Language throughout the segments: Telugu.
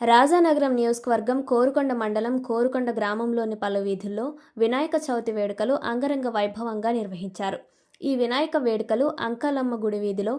రాజానగరం నియోజకవర్గం కోరుకొండ మండలం కోరుకొండ గ్రామంలోని పలు వీధుల్లో వినాయక చవితి వేడుకలు అంగరంగ వైభవంగా నిర్వహించారు. ఈ వినాయక వేడుకలు అంకాలమ్మ గుడి వీధిలో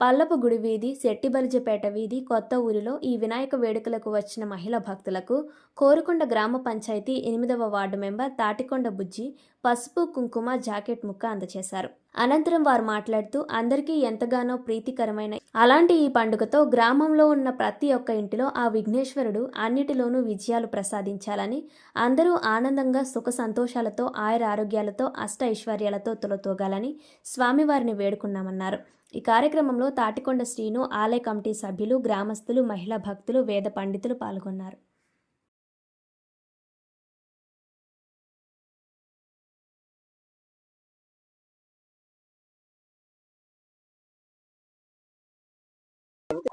పల్లపు గుడి వీధి శెట్టిబలిజపేట వీధి కొత్త ఊరిలో ఈ వినాయక వేడుకలకు వచ్చిన మహిళా భక్తులకు కోరుకొండ గ్రామ పంచాయతీ ఎనిమిదవ వార్డు మెంబర్ తాటికొండ బుజ్జి పసుపు కుంకుమ జాకెట్ ముక్క అందజేశారు అనంతరం వారు మాట్లాడుతూ అందరికీ ఎంతగానో ప్రీతికరమైన అలాంటి ఈ పండుగతో గ్రామంలో ఉన్న ప్రతి ఒక్క ఇంటిలో ఆ విఘ్నేశ్వరుడు అన్నిటిలోనూ విజయాలు ప్రసాదించాలని అందరూ ఆనందంగా సుఖ సంతోషాలతో ఆయుర ఆరోగ్యాలతో అష్ట ఐశ్వర్యాలతో తొలతోగాలని స్వామివారిని వేడుకున్నామన్నారు. ఈ కార్యక్రమంలో తాటికొండ శ్రీను ఆలయ కమిటీ సభ్యులు గ్రామస్తులు మహిళా భక్తులు వేద పండితులు పాల్గొన్నారు.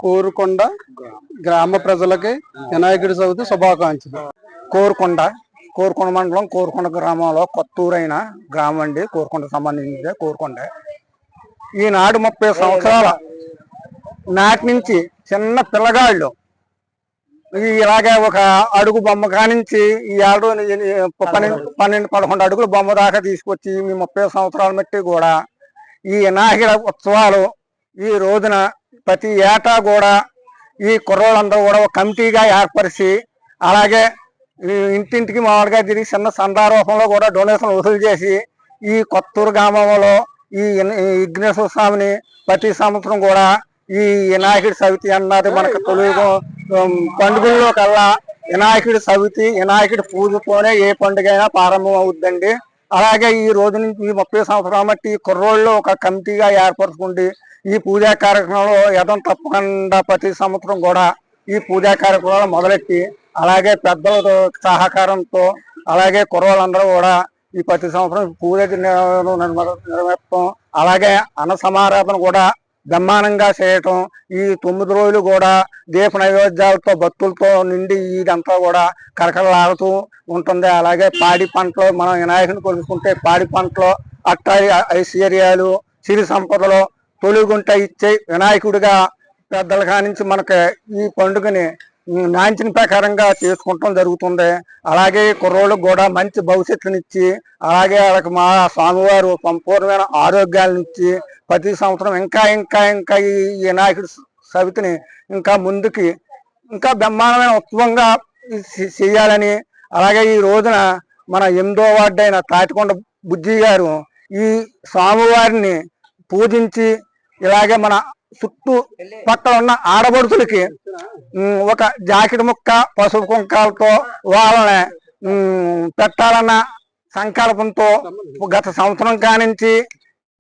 కోరుకొండ గ్రామ ప్రజలకి వినాయకుడి చవితి శుభాకాంక్షలు. కోరుకొండ కోరుకొండ మండలం కోరుకొండ గ్రామంలో కొత్తూరైన గ్రామం అండి. కోరుకొండ సంబంధించింది కోరుకొండ. ఈనాడు ముప్పై సంవత్సరాల నాటి నుంచి చిన్న పిల్లగాళ్ళు. ఇలాగే ఒక అడుగు బొమ్మ కానించి ఈ ఏడు పన్నెండు పన్నెండు పదకొండు అడుగుల బొమ్మ దాకా తీసుకొచ్చి మీ ముప్పై సంవత్సరాల మట్టి కూడా ఈ వినాయకుడ ఉత్సవాలు ఈ రోజున ప్రతి ఏటా కూడా ఈ కుర్రోళ్ళందరూ కూడా ఒక కమిటీగా ఏర్పరిచి అలాగే ఇంటింటికి మామూలుగా తిరిగి చిన్న సందారూపంలో కూడా డొనేషన్ వసూలు చేసి ఈ కొత్తూరు గ్రామంలో ఈ విఘ్నేశ్వర స్వామిని ప్రతి సంవత్సరం కూడా ఈ వినాయకుడి చవితి అన్నది మనకు తెలుగు పండుగల్లో కల్లా వినాయకుడి చవితి వినాయకుడి పూజతోనే ఏ పండుగ అయినా ప్రారంభం అవుద్దండి అలాగే ఈ రోజు నుంచి ఈ ముప్పై సంవత్సరాలు బట్టి ఈ కుర్రోళ్ళు ఒక కమిటీగా ఏర్పరచుకుండి ఈ పూజా కార్యక్రమంలో యథం తప్పకుండా ప్రతి సంవత్సరం కూడా ఈ పూజా కార్యక్రమాలు మొదలెట్టి అలాగే పెద్దల సహకారంతో అలాగే కుర్రోళ్ళందరూ కూడా ఈ ప్రతి సంవత్సరం పూజ నిర్వహిస్తాం అలాగే అన్న సమారాధన కూడా బ్రహ్మాండంగా చేయటం ఈ తొమ్మిది రోజులు కూడా దీప నైవేద్యాలతో భక్తులతో నిండి ఇదంతా కూడా కరకరలాడుతూ ఉంటుంది. అలాగే పాడి పంటలు మనం వినాయకుని కొలుసుకుంటే పాడి పంటలు అట్ట ఐశ్వర్యాలు సిరి సంపదలు తొలిగుంట ఇచ్చే వినాయకుడిగా పెద్దల కానించి మనకి ఈ పండుగని నాంచిన ప్రకారంగా చేసుకుంటాం జరుగుతుంది అలాగే కుర్రోళ్ళకు కూడా మంచి భవిష్యత్తునిచ్చి అలాగే వాళ్ళకి మా స్వామివారు సంపూర్ణమైన ఆరోగ్యాలనిచ్చి ప్రతి సంవత్సరం ఇంకా ఇంకా ఇంకా ఈ వినాయకుడి సవితిని ఇంకా ముందుకి ఇంకా బ్రహ్మాండమైన ఉత్సవంగా చేయాలని అలాగే ఈ రోజున మన ఎనిమిదో వార్డు అయిన తాటికొండ బుజ్జి గారు ఈ స్వామివారిని పూజించి ఇలాగే మన చుట్టూ పక్కన ఉన్న ఆడబడుతులకి ఒక జాకెట్ ముక్క పసుపు కుంకాలతో వాళ్ళని పెట్టాలన్న సంకల్పంతో గత సంవత్సరం కానించి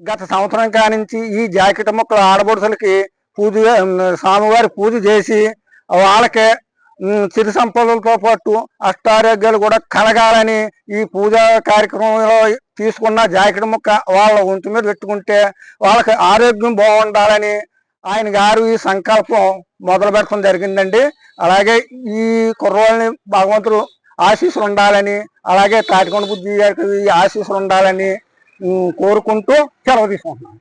గత సంవత్సరం కానించి ఈ జాకెట్ ముక్కలు ఆడబడుసలకి పూజ స్వామివారి పూజ చేసి వాళ్ళకి చిరు సంపదలతో పాటు అష్టారోగ్యాలు కూడా కలగాలని ఈ పూజా కార్యక్రమంలో తీసుకున్న జాకెట్ ముక్క వాళ్ళ ఒంటి మీద పెట్టుకుంటే వాళ్ళకి ఆరోగ్యం బాగుండాలని ఆయన గారు ఈ సంకల్పం మొదలు పెట్టడం జరిగిందండి. అలాగే ఈ కుర్రోళ్ళని భగవంతుడు ఆశీస్సులు ఉండాలని అలాగే తాటికొండ బుద్ధి గారికి ఈ ఆశీస్సులు ఉండాలని కోరుకుంటూ సెలవు తీసుకుంటున్నాను